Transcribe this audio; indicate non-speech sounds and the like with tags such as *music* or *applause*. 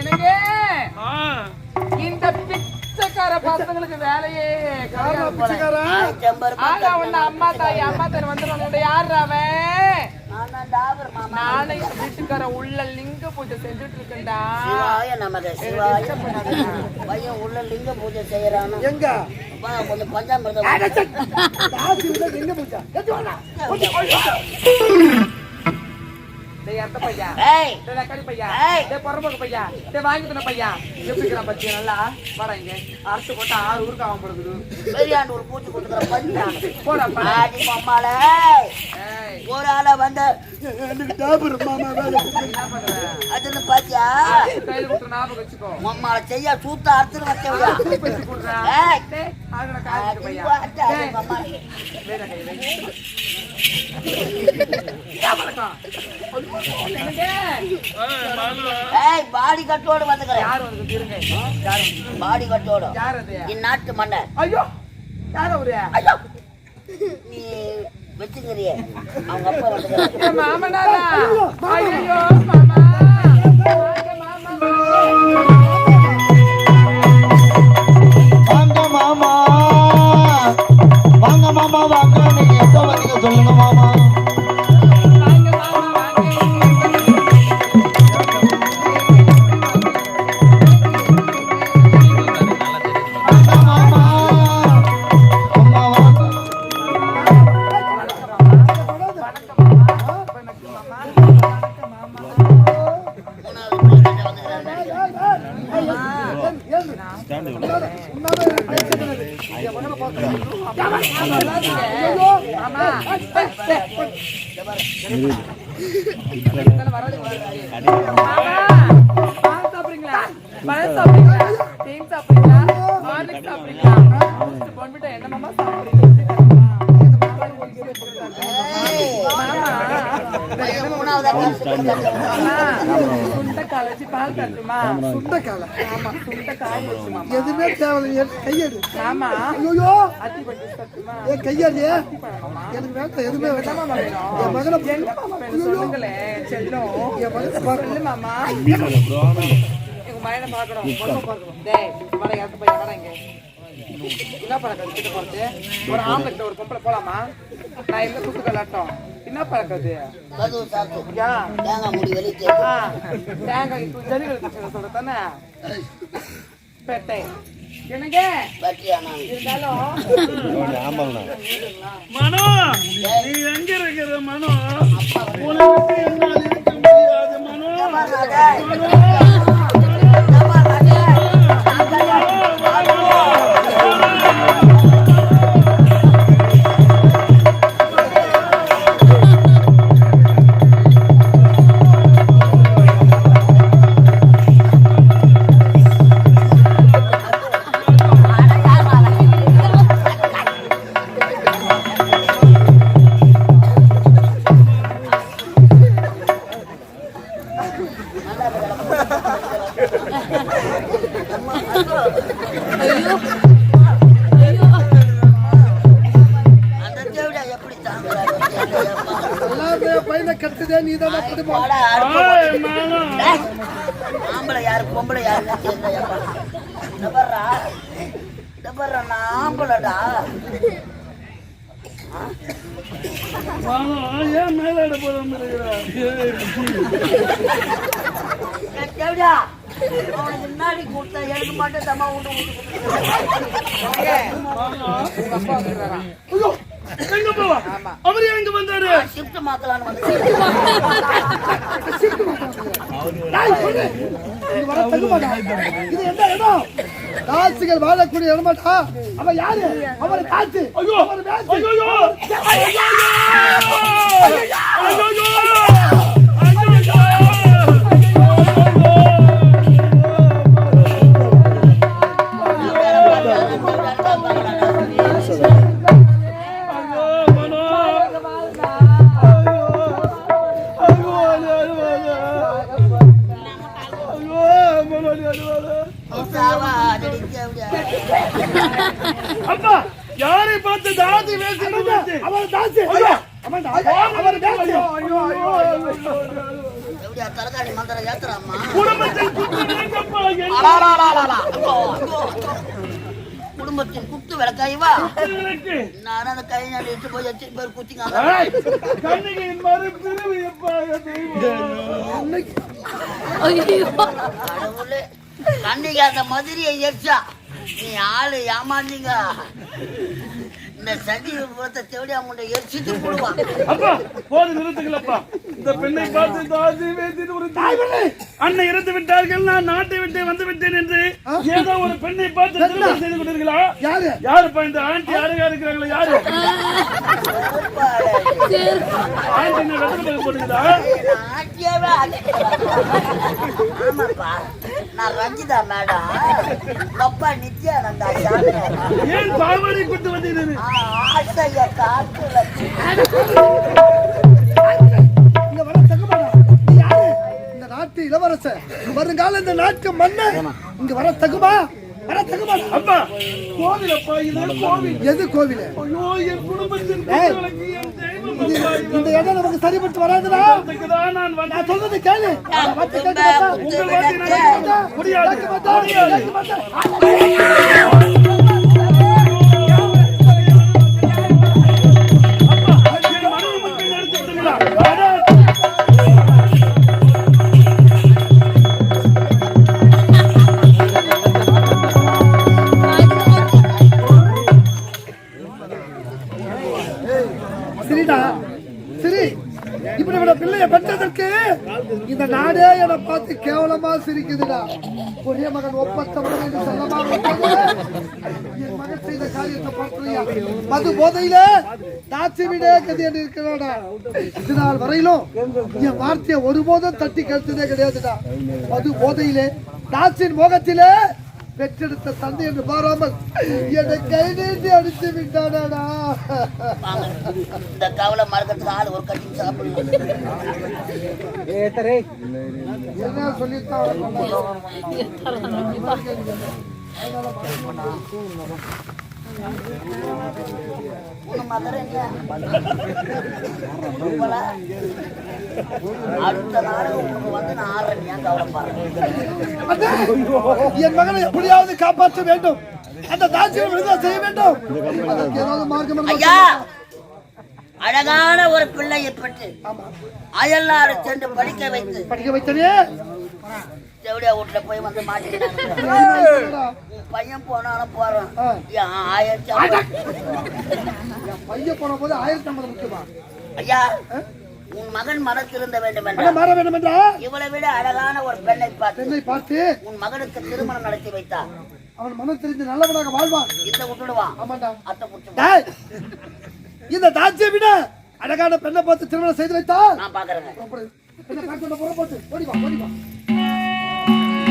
எனக்கு இந்த பிச்சைக்கார பசங்களுக்கு வேலையே? ஆனா உன்னை அம்மா தாய் அம்மா தாய் வந்துடுவாங்க யார் அவன்? நானே வீட்டுக்கார உள்ள லிங்க பூஜை செஞ்சுட்டு இருக்கேன்டா பையன் உள்ள லிங்க பூஜை செய்யறானு? எங்க? கொஞ்சம் பஞ்சாமிரதம் அடச்சே. காசு இல்ல, எங்க போச்சா? ஏத்து வாடா. கொஞ்சம், கொஞ்சம். டேய் அத்த பையா? ஏய். டேய் நக்கடி பையா? ஏய். டேய் பொறம்போக்கு பையா? டேய் வாங்கி தன பையா? எப்படி இருக்கிறான் பத்தியா நல்லா? வாடா இங்க. அறுத்து போட்டா ஆறு ஊருக்கு அவன் போடுது பெரியாண்டு ஒரு பூச்சி கொடுக்குற பஞ்சான போடா ஒரு ஆள வந்து அதுன்னு பாத்தியா? மம்மால செய்ய சூத்த? ஏய் பாடி கட்டோடு வந்துக்கிறேன். யார் வந்து இருங்க. யார் வந்து பாடி கட்டோடு. இந்நாட்டு மன்னர். ஐயோ யார் அவரு? ஐயோ. நீ வச்சுக்கிறியே அவங்க அப்பா என் மாமனாரா? ஐயோ. சாப்பிடுறீங்களா பழம் சாப்பிடுறீங்களா தேன் சாப்பிடுறீங்களா என்ன மாமா மூணாவது மாமா சுண்ட கலைச்சி பால் தட்டுமா சுண்டைக்கால. ஆமா சுண்ட காய் வச்சு மாமா எதுவுமே தேவையில்லை. கையெடு. ஆமா. ஐயோ அத்தி பட்டி தட்டுமா என் கையெடு. எனக்கு வேண்டாம் எதுவுமே வேண்டாம். என் மகனை என்ன மாமா வேணும் சொல்லுங்களேன் செல்லம். என் மகனை சொல்லு மாமா. எங்க மகனை பார்க்கணும். பொண்ணு பார்க்கணும். டேய் வர இடத்து போய் வர இங்க? என்ன பழக்கம்? கிட்ட போறது? ஒரு ஆம்பளை ஒரு பொம்பளை போலாமா? நான் எங்க குத்து கலாட்டம் என்ன கதவு சாத்து யா தேங்காய் முடி வெளியே தேங்காய் இப்போ சொல்ற தானே பெட்டை மனோ நீ எங்க இருக்கிற மனோ? உனக்கு விட்டு என்னால் இருக்க முடியாது மனோ. பையனை பொம்பளை ஏன் மேலாட இருக்கிற? ஏய், ஏய், தேவடியா, அவனுக்கு முன்னாடி கொடுத்தா எனக்கு மட்டும் தம்மா விட்டு விட்டு எங்க போவா? அவரு எங்க வந்தாரு? ஷிஃப்ட் மாத்தலான்னு வந்து *laughs* இது என்ன இடம்? வாழக்கூடிய இடமாடா அவன் யாரு? தாச்சு ஐயோ. அவர் அப்பா யாரை பார்த்து தாதி அவன் தாச்சு ஐயோ! அவன் அவர் மேட்ச் தலைகாணி மந்திரம் ஏத்துறாமா குடும்பத்தில் குற்றம் எங்கப்பா எங்க குடும்பத்தின் குத்து விளக்காய்வா நானும் அந்த கை நாடி இட்டு போய் வச்சு பேர் குத்திங்க கடவுளே கண்ணிக்கு அந்த மதுரையை எரிச்சா. நீ ஆளு ஏமாந்தீங்க. இந்த சதி புறத்தை தேடி எரிச்சிட்டு போடுவான் அப்பா போது நிறுத்துங்களப்பா இந்த பெண்ணை பார்த்து ஒரு தாய் பிள்ளை அண்ணன் இறந்து விட்டார்கள் நான் நாட்டை விட்டு வந்து விட்டேன் என்று ஏதோ ஒரு பெண்ணை பார்த்து திருமணம் செய்து கொண்டீர்களா? யாரு? யாருப்பா இந்த ஆண்டி அழகா இருக்கிறாங்களா யாரு? ஆண்டி என்ன நான் ரஞ்சிதா மேடம். அப்பா நித்யானந்தா. ஏன் பாவாடை கொண்டு வந்தீர்கள் ஆசைய காத்துல இங்க வர தகுமாடா நீ யாரு? இந்த நாட்டு இளவரசர். வருங்கால இந்த நாட்டு மன்னர். இங்க வர தகுமா? வர தகுமாடா அப்பா கோவில் எது கோவில்? ஐயோ என் குடும்பத்தின் இந்த இடம் நமக்கு சரிப்பட்டு வராதுடா. நான் சொல்றது கேளு. உங்கள் வார்த்தை. முடியாது. இப்படிப்பட்ட பிள்ளைய பெற்றதற்கு இந்த நாடே என்னை பார்த்து கேவலமா சிரிக்குதுடா. ஒரே மகன் ஒப்பத்தவன் என்று சொல்லமா என் மகன் செய்த காரியத்தை பார்க்கலையா மது போதையில தாச்சி விடே கதி என்று இருக்கிறாடா. இது நாள் வரையிலும் என் வார்த்தையை ஒருபோதும் தட்டி கழுத்ததே கிடையாதுடா. மது போதையிலே தாச்சின் மோகத்திலே பெற்றெடுத்த தந்தை என்று பாராமல் என்னை கை நீட்டி அடித்து விட்டாடா இந்த கவலை மறக்கிறதுக்கு ஆள் ஒரு கட்டி சாப்பிடணும் என்ன சொல்லித்தான்? என் மகனை எப்படியாவது காப்பாற்ற வேண்டும். அந்த தாட்சியை விடுதலை செய்ய வேண்டும். ஐயா அழகான ஒரு பிள்ளையை பெற்று ஆமா. அயல்நாடு சென்று படிக்க வைத்து படிக்க வைத்தனே? செவடியா வீட்டுல போய் வந்து? உன் பையன் போனாலும் போறான். ஆயிரத்தி பையன் போன போது ஆயிரத்தி ஐம்பது முக்கியமா? ஐயா உன் மகன் மனத்திருந்த வேண்டும் என்றால் மாற வேண்டும் என்றா? இவளை விட அழகான ஒரு பெண்ணை பார்த்து பெண்ணை பார்த்து உன் மகனுக்கு திருமணம் நடத்தி வைத்தார். அவன் மனம் தெரிந்து நல்லவனாக வாழ்வான். இந்த விட்டுடுவான் ஆமாண்டா. அத்தை டேய், இந்த தாட்சியை விட அழகான பெண்ணை பார்த்து திருமணம் செய்து வைத்தால்? நான் பாக்குறேங்க புறப்படு. பெண்ணை பார்த்து கொண்டு புறப்பட்டு ஓடி